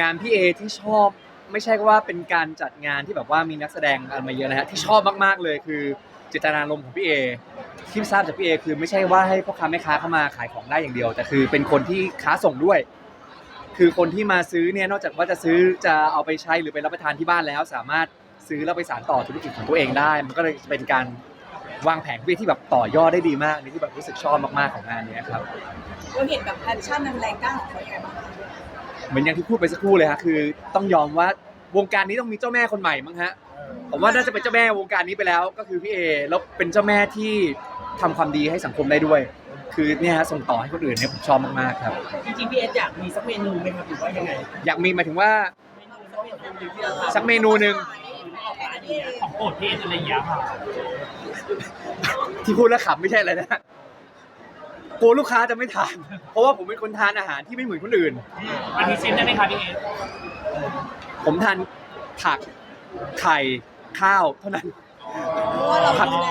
งานพี่เอที่ชอบไม่ใช่ว่าเป็นการจัดงานที่แบบว่ามีนักแสดงอะไรมาเยอะนะฮะที่ชอบมากๆเลยคือเจตนารมณ์ของพี่เอที่ทราบจากพี่เอคือไม่ใช่ว่าให้พ่อค้าแม่ค้าเข้ามาขายของได้อย่างเดียว แต่คือเป็นคนที่ค้าส่งด้วย คือคนที่มาซื้อเนี่ยนอกจากว่าจะซื้อจะเอาไปใช้หรือไปรับประทานที่บ้านแล้ว สามารถซื้อแล้วไปสานต่อธุรกิจของตัวเองได้ มันก็เลยเป็นการวางแผนพี่ที่แบบต่อยอดได้ดีมากนี่ที่แบบรู้สึกชอบมากๆของงานเนี้ยครับ เราเห็นแบบแพชชั่นอันแรงกล้าของเขาอยังไงบ้างคะ เหมือนอย่างที่พูดไปสักครู่เลยฮะคือต้องยอมว่าวงการนี้ต้องมีเจ้าแม่คนใหม่มั้งฮะผมว่าน่าจะเป็นเจ้าแม่วงการนี้ไปแล้ว ก็คือพี่เอแล้วเป็นเจ้าแม่ที่ทำความดีให้สังคมได้ด้วย คือเนี่ยฮะส่งต่อให้คนอื่นเนี่ยผมชอบมากๆครับ จริงๆพี่เอสอยากมีสักเมนูไหมครับหรือว่ายังไงอยากมีหมายถึงว่าเมนูสักเมนูหนึ่งที่เราทำสักเมนูหนึ่งของโปรดพี่เอสอะไรอย่างเงี้ยค่ะที่พูดแล้วขำไม่ใช่อะไรนะ กลัวลูกค้าจะไม่ทาน เพราะว่าผมเป็นคนทานอาหารที่ไม่เหมือนคนอื่นอันนี้เซนได้ไหมคะพี่เอสผมทานผักไข่ข้าวเท่านั้น เพราะว่าเราผักดูแล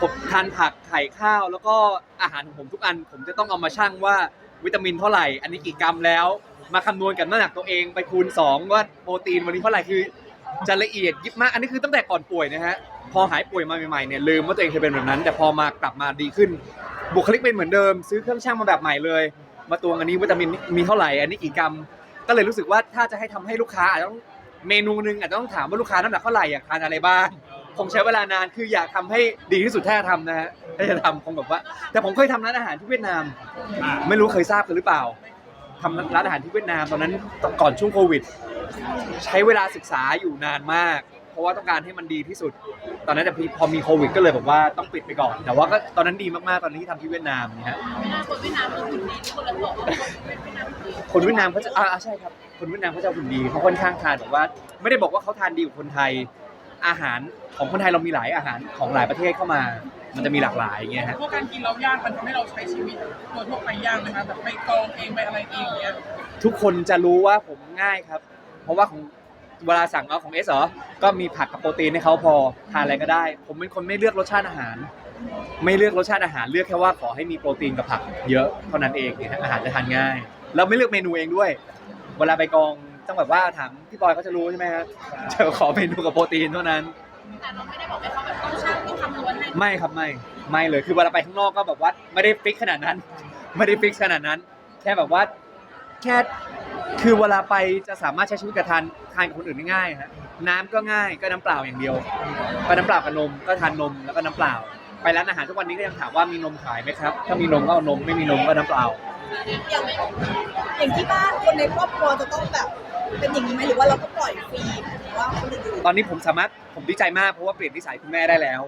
ผมทานผักไข่ข้าว แล้วก็อาหารของผมทุกอัน ผมจะต้องเอามาชั่งว่าวิตามินเท่าไหร่ อันนี้กี่กรัมแล้ว มาคำนวณกับน้ำหนักตัวเองไปคูณ 2 ว่าโปรตีนวันนี้เท่าไหร่คือจะละเอียดยิบมาก อันนี้คือตั้งแต่ก่อนป่วยนะฮะ พอหายป่วยมาใหม่ๆเนี่ยลืมว่าตัวเองเคยเป็นแบบนั้น แต่พอมากลับมาดีขึ้น บุคลิกเป็นเหมือนเดิม ซื้อเครื่องชั่งมาแบบใหม่เลย มาตวงอันนี้วิตามินมีเท่าไหร่อันนี้กี่กรัม ก็เลยรู้สึกว่าถ้าจะให้ทำให้ลูกค้าอาจจะต้องเมนูหนึ่งอาจจะต้องถามว่าลูกค้าน้ำหนักเท่าไหร่อยากทานอะไรบ้างคงใช้เวลานานคืออยากทำให้ดีที่สุดถ้าจะทำนะฮะถ้าจะทำคงแบบว่า แต่ผมเคยทำร้านอาหารที่เวียดนาม ไม่รู้เคยทราบกันหรือเปล่าทำร้านอาหารที่เวียดนามตอนนั้นก่อนช่วงโควิด ใช้เวลาศึกษาอยู่นานมาก เพราะว่าต้องการให้มันดีที่สุด ตอนนั้นแต่พอมีโควิดก็เลยแบบว่าต้องปิดไปก่อน แต่ว่าก็ตอนนั้นดีมากๆตอนที่ทำที่เวียดนามเนี่ยฮะคนเวียดนามเป็นคนดีคนละบอกว่าคนเวียดนามดีคนเวียดนามเขาจะอ่าอ่าใช่ครับคนเวียดนามเขาจะหุ่นดีเขาค่อนข้างทานแบบว่า ไม่ได้บอกว่าเขาทานดีกว่าคนไทย อาหารของคนไทยเรามีหลายอาหารของหลายประเทศเข้ามา มันจะมีหลากหลายอย่างเงี้ยฮะ พวกการกินเรายากมันทำให้เราใช้ชีวิตโดยทั่วไปยากไหมคะแบบไปกรองเองไปอะไรเองอย่างเงี้ยทุกคนจะรู้ว่าผมง่ายครับ เพราะว่าของ เวลาสั่งเอาของเอสเหรอก็มีผักกับโปรตีนให้เขาพอทานอะไรก็ได้ ผมเป็นคนไม่เลือกรสชาติอาหาร ไม่เลือกรสชาติอาหารเลือกแค่ว่าขอให้มีโปรตีนกับผักเยอะเท่านั้นเองเนี่ยฮะอาหารจะทานง่าย เราไม่เลือกเมนูเองด้วย เวลาไปกองต้องแบบว่าถามพี่บอยเขาจะรู้ใช่ไหมครับจะขอเมนูกับโปรตีนเท่านั้น แต่เราไม่ได้บอกให้เขาแบบต้องช่างต้องคำนวณให้ไม่ครับไม่ไม่เลยคือเวลาไปข้างนอกก็แบบว่าไม่ได้ฟิกขนาดนั้น ไม่ได้ฟิกขนาดนั้น แค่แบบว่าแค่ คือเวลาไปจะสามารถใช้ชีวิตกับทานทานกับคนอื่นได้ง่ายฮะน้ำก็ง่ายก็น้ำเปล่าอย่างเดียวก็น้ำเปล่ากับนมก็ทานนมแล้วก็น้ำเปล่า ไปร้านอาหารทุกวันนี้ก็ยังถามว่ามีนมขายไหมครับ ถ้ามีนมก็เอานมไม่มีนมก็น้ำเปล่า อย่างอย่างที่บ้านคนในครอบครัวจะต้องแบบเป็นอย่างนี้ไหมหรือว่าเราก็ปล่อยฟรีหรือว่าคนอื่นตอนนี้ผมสามารถผมดีใจมากเพราะว่าเปลี่ยนนิสัยคุณแม่ได้แล้ว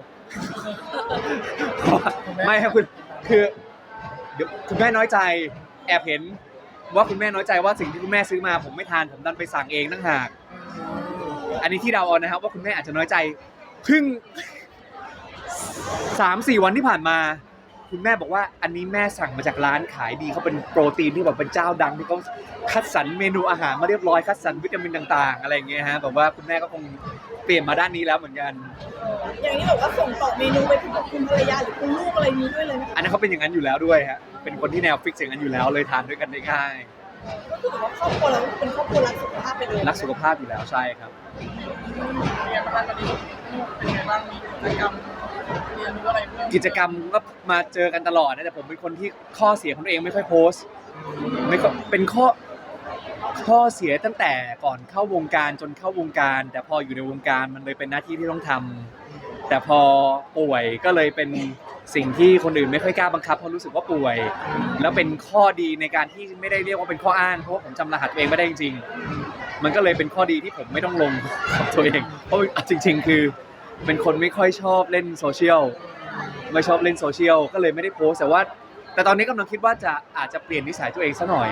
เพราะว่าไม่ครับคุณคือเดี๋ยวคุณแม่น้อยใจ แอบเห็น ว่าคุณแม่น้อยใจว่าสิ่งที่คุณแม่ซื้อมาผมไม่ทานผมดันไปสั่งเองตั้งหาก อันนี้ที่เดาเอานะครับว่าคุณแม่อาจจะน้อยใจเพิ่งสามสี่วันที่ผ่านมา คุณแม่บอกว่าอันนี้แม่สั่งมาจากร้านขายดีเขาเป็นโปรตีนที่แบบเป็นเจ้าดังที่เขาคัดสรรเมนูอาหารมาเรียบร้อยคัดสรรวิตามินต่างๆ อะไรอย่างเงี้ยฮะแบบว่าคุณแม่ก็คงเปลี่ยนมาด้านนี้แล้วเหมือนกันๆอย่างนี้แบบว่าส่งต่อเมนูไปถึงกับคุณภรรยาหรือคุณลูกอะไรนี้ด้วยเลยไหมคะอันนั้นเขาเป็นอย่างนั้นอยู่แล้วด้วยฮะเป็นคนที่แนวฟิกอย่างนั้นอยู่แล้วเลยทานด้วยกันได้ง่ายก็คือว่าครอบครัวเราเป็นครอบครัวรักสุขภาพไปเลยรักสุขภาพอยู่แล้วใช่ครับเป็นไงบ้างคะตอนนี้ลูกเป็นไงบ้างมีกิจกรรม เรียนรู้อะไรเพิ่มกิจกรรมก็มาเจอกันตลอดนะแต่ผมเป็นคนที่ข้อเสียของตัวเองไม่ค่อยโพสต์ไม่ก็เป็นข้อข้อเสียตั้งแต่ก่อนเข้าวงการจนเข้าวงการ แต่พออยู่ในวงการมันเลยเป็นหน้าที่ที่ต้องทำแต่พอป่วยก็เลยเป็นสิ่งที่คนอื่นไม่ค่อยกล้าบังคับเพราะรู้สึกว่าป่วย แล้วเป็นข้อดีในการที่ไม่ได้เรียกว่าเป็นข้ออ้างเพราะว่าผมจำรหัสตัวเองไม่ได้จริงๆ มันก็เลยเป็นข้อดีที่ผมไม่ต้องลงกับตัวเอง เพราะจริง ๆ คือ เป็นคนไม่ค่อยชอบเล่นโซเชียลไม่ชอบเล่นโซเชียลก็เลยไม่ได้โพสต์แต่ว่า แต่ตอนนี้กำลังคิดว่าจะอาจจะเปลี่ยนนิสัยตัวเองซะหน่อย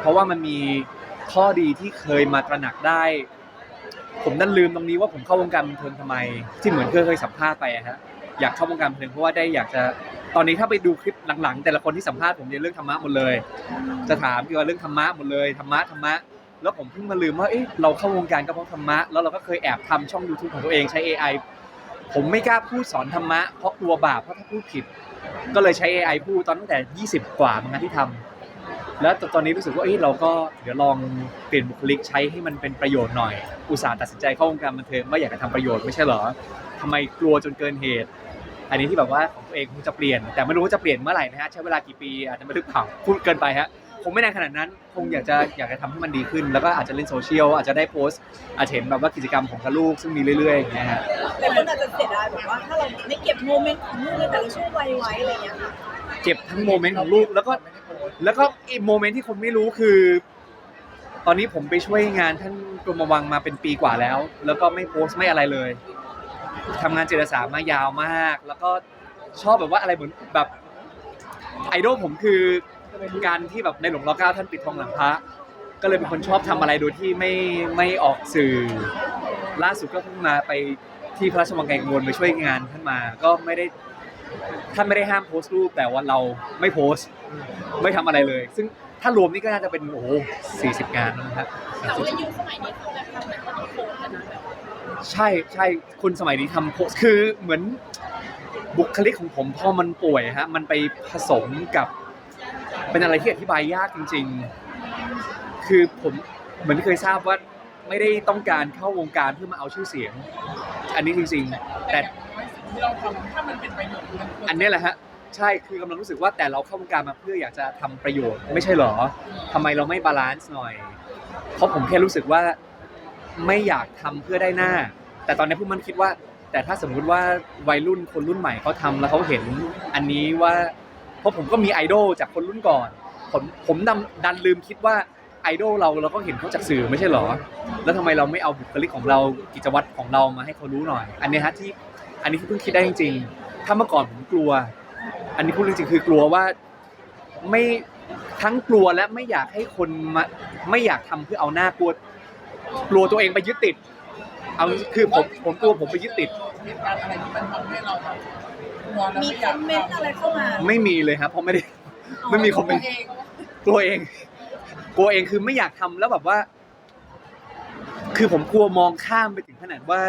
เพราะว่ามันมีข้อดีที่เคยมาตระหนักได้ ผมดันลืมตรงนี้ว่าผมเข้าวงการบันเทิงทำไม ที่เหมือนเคยเคยสัมภาษณ์ไปอะฮะอยากเข้าวงการบันเทิงเพราะว่าได้อยากจะตอนนี้ถ้าไปดูคลิปหลังๆ แต่ละคนที่สัมภาษณ์ผมเนี่ยเรื่องธรรมะหมดเลย จะถามเกี่ยวกับเรื่องธรรมะหมดเลยธรรมะธรรมะแล้วผมเพิ่งมาลืมว่าเอ๊ะเราเข้าวงการก็เพราะธรรมะแล้วเราก็เคยแอบทำช่อง YouTube ของตัวเองใช้ AI ผมไม่กล้าพูดสอนธรรมะเพราะกลัวบาปเพราะถ้าพูดผิด ก็เลยใช้ AI พูดตอนตั้งแต่ 20 กว่ามั้งนะที่ทำแล้วตอนนี้รู้สึกว่าเอ้ยเราก็เดี๋ยวลองเปลี่ยนบุคลิกใช้ให้มันเป็นประโยชน์หน่อย อุตส่าห์ตัดสินใจเข้าวงการบันเทิงว่าอยากจะทำประโยชน์ไม่ใช่เหรอทำไมกลัวจนเกินเหตุ อันนี้ที่แบบว่าของตัวเองคงจะเปลี่ยน แต่ไม่รู้ว่าจะเปลี่ยนเมื่อไหร่นะฮะใช้เวลากี่ปีอาจจะไม่ลึกเผาพูดเกินไปฮะ คงไม่นานขนาดนั้น คงอยากจะอยากจะทำให้มันดีขึ้น แล้วก็อาจจะเล่นโซเชียล อาจจะได้โพสต์ อาจจะเห็นแบบว่ากิจกรรมของกับลูกซึ่งมีเรื่อยๆอย่างเงี้ยฮะ แต่คนอาจจะเสียดายแบบว่าถ้าเราไม่เก็บโมเมนต์ของลูกในแต่ละช่วงวัยไว้อะไรอย่างเงี้ยค่ะเก็บทั้งโมเมนต์ของลูกแล้วก็แล้วก็อีกโมเมนต์ที่คนไม่รู้คือ ตอนนี้ผมไปช่วยงานท่านกรมวังมาเป็นปีกว่าแล้ว แล้วก็ไม่โพสต์ไม่อะไรเลยทำงานจิตอาสามายาวมาก แล้วก็ชอบแบบว่าอะไรเหมือนแบบไอดอลผมคือ การที่แบบในหลวงรัชกาลท่านปิดทองหลังพระ ก็เลยเป็นคนชอบทำอะไรโดยที่ไม่ไม่ออกสื่อ ล่าสุดก็เพิ่งมาไปที่พระราชวังไกลกังวลไปช่วยงานท่านมาก็ไม่ได้ท่านไม่ได้ห้ามโพสต์รูปแต่ว่าเราไม่โพสต์ไม่ทำอะไรเลย ซึ่งถ้ารวมนี่ก็น่าจะเป็นโอ้สี่สิบงานแล้วนะครับ แต่ว่ายุคสมัยนี้เขาแบบทำอะไรก็ต้องโพสกันนะแบบใช่ใช่คนสมัยนี้ทำโพสคือเหมือนบุคลิกของผมพอมันป่วยฮะมันไปผสมกับ เป็นอะไรที่อธิบายยากจริง ๆ คือผมเหมือนที่เคยทราบว่าไม่ได้ต้องการเข้าวงการเพื่อมาเอาชื่อเสียง อันนี้จริง ๆ แต่ที่เราทำถ้ามันเป็นประโยชน์มันควรอันเนี้ยแหละฮะใช่คือกำลังรู้สึกว่าแต่เราเข้าวงการมาเพื่ออยากจะทำประโยชน์ไม่ใช่เหรอทำไมเราไม่บาลานซ์หน่อย เพราะผมแค่รู้สึกว่าไม่อยากทำเพื่อได้หน้า แต่ตอนนี้พวกมันคิดว่า แต่ถ้าสมมุติว่าวัยรุ่นคนรุ่นใหม่เขาทำแล้วเขาเห็นอันนี้ว่า เพราะผมก็มีไอดอลจากคนรุ่นก่อน ผมผมดันดันลืมคิดว่าไอดอลเราเราก็เห็นเขาจากสื่อไม่ใช่เหรอ แล้วทำไมเราไม่เอาบุคลิกของเรากิจวัตรของเรามาให้เขารู้หน่อย อันนี้ฮะที่อันนี้ที่เพิ่งคิดได้จริง ๆ ถ้าเมื่อก่อนผมกลัว อันนี้พูดจริงๆคือกลัวว่าไม่ทั้งกลัวและไม่อยากให้คนมาไม่อยากทำเพื่อเอาหน้ากลัวกลัวตัวเองไปยึดติด เอาคือผมผมกลัวผมไปยึดติด เหตุการณ์อะไรที่มันทำให้เราแบบกลัวแล้วมีไม่คอยาอกมเมนต์อะไรเข้ามาไม่มีเลยครับเพราะไม่ได้ไม่มีคอมเมนต์เองกลัวเองกลัวเองคือไม่อยากทำแล้วแบบว่า คือผมกลัวมองข้ามไปถึงขนาดว่า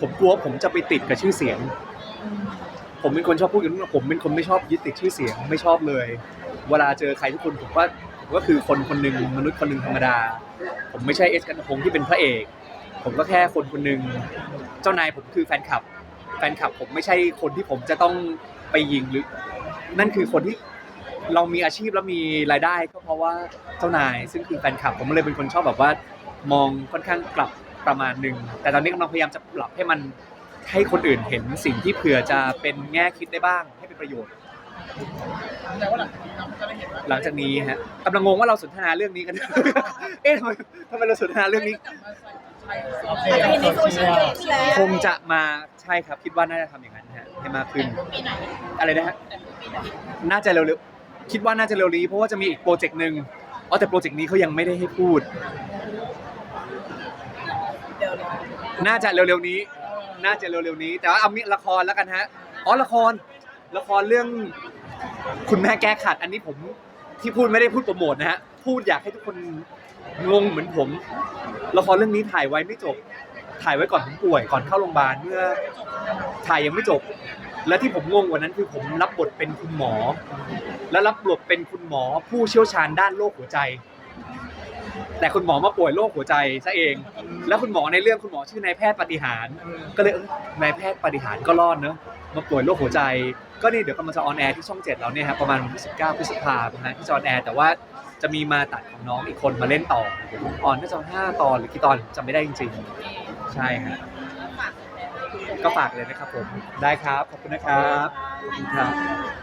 ผมกลัวผมจะไปติดกับชื่อเสียง ผมเป็นคนชอบพูดกันว่าผมเป็นคนไม่ชอบยึดติดชื่อเสียงไม่ชอบเลย เวลาเจอใครทุกคนผมว่าผมก็คือคนคนหนึ่งมนุษย์คนหนึ่งธรรมดา ผมไม่ใช่เอสกันตะพงศ์ที่เป็นพระเอก ผมก็แค่คนคนหนึ่งเจ้านายผมคือแฟนคลับแฟนคลับผมไม่ใช่คนที่ผมจะต้องไปยิงหรือ นั่นคือคนที่เรามีอาชีพแล้วมีรายได้ก็เพราะว่าเจ้านาย ซึ่งคือแฟนคลับผมเลยเป็นคนชอบแบบว่ามองค่อนข้างกลับประมาณหนึ่งแต่ตอนนี้กำลังพยายามจะปรับให้มันให้คนอื่นเห็นสิ่งที่เผื่อจะเป็นแง่คิดได้บ้างให้เป็นประโยชน์ แต่ว่าหลังจากนี้เราจะได้เห็นว่าหลังจากนี้ฮะกำลังงงว่าเราสนทนาเรื่องนี้กัน เอ๊ะทำไมทำไมเราสนทนาเรื่องนี้ กลับมาใส่ อาจจะเห็นในโซเชียลแล้ว คงจะมาใช่ครับคิดว่าน่าจะทำอย่างนั้นฮะให้มากขึ้น ปีไหนอะไรนะฮะนน่าจะเร็วๆ คิดว่าน่าจะเร็วนี้ เพราะว่าจะมีอีกโปรเจกต์หนึ่งอ๋อแต่โปรเจกต์นี้เขายังไม่ได้ให้พูด เดี๋ยวรอน่าจะเร็วๆนี้ น่าจะเร็วๆนี้ แต่ว่าเอามีละครแล้วกันฮะ อ๋อละคร ละครเรื่อง คุณแม่แก้ขัด อันนี้ผมที่พูดไม่ได้พูดโปรโมทนะฮะ พูดอยากให้ทุกคน งงเหมือนผมละครเรื่องนี้ถ่ายไว้ไม่จบ ถ่ายไว้ก่อนผมป่วยก่อนเข้าโรงพยาบาลเมื่อถ่ายยังไม่จบ และที่ผมงงกว่านั้นคือผมรับบทเป็นคุณหมอ และรับบทเป็นคุณหมอผู้เชี่ยวชาญด้านโรคหัวใจ แต่คุณหมอมาป่วยโรคหัวใจซะเอง แล้วคุณหมอในเรื่องคุณหมอชื่อนายแพทย์ปฏิหาร ก็เลยเออนายแพทย์ปฏิหารก็รอดเนอะ มาป่วยโรคหัวใจ ก็นี่เดี๋ยวกำลังจะออนแอร์ที่ช่องเจ็ดแล้วเนี่ยครับประมาณวันที่19พฤษภาคมนะที่จะออนแอร์แต่ว่าจะมีมาตัดของน้องอีกคนมาเล่นต่อออนน่าจะห้าตอนหรือกี่ตอนจำไม่ได้จริงๆ ใช่ฮะก็ฝากเลยนะครับผมได้ครับขอบคุณนะครับขอบคุณครับ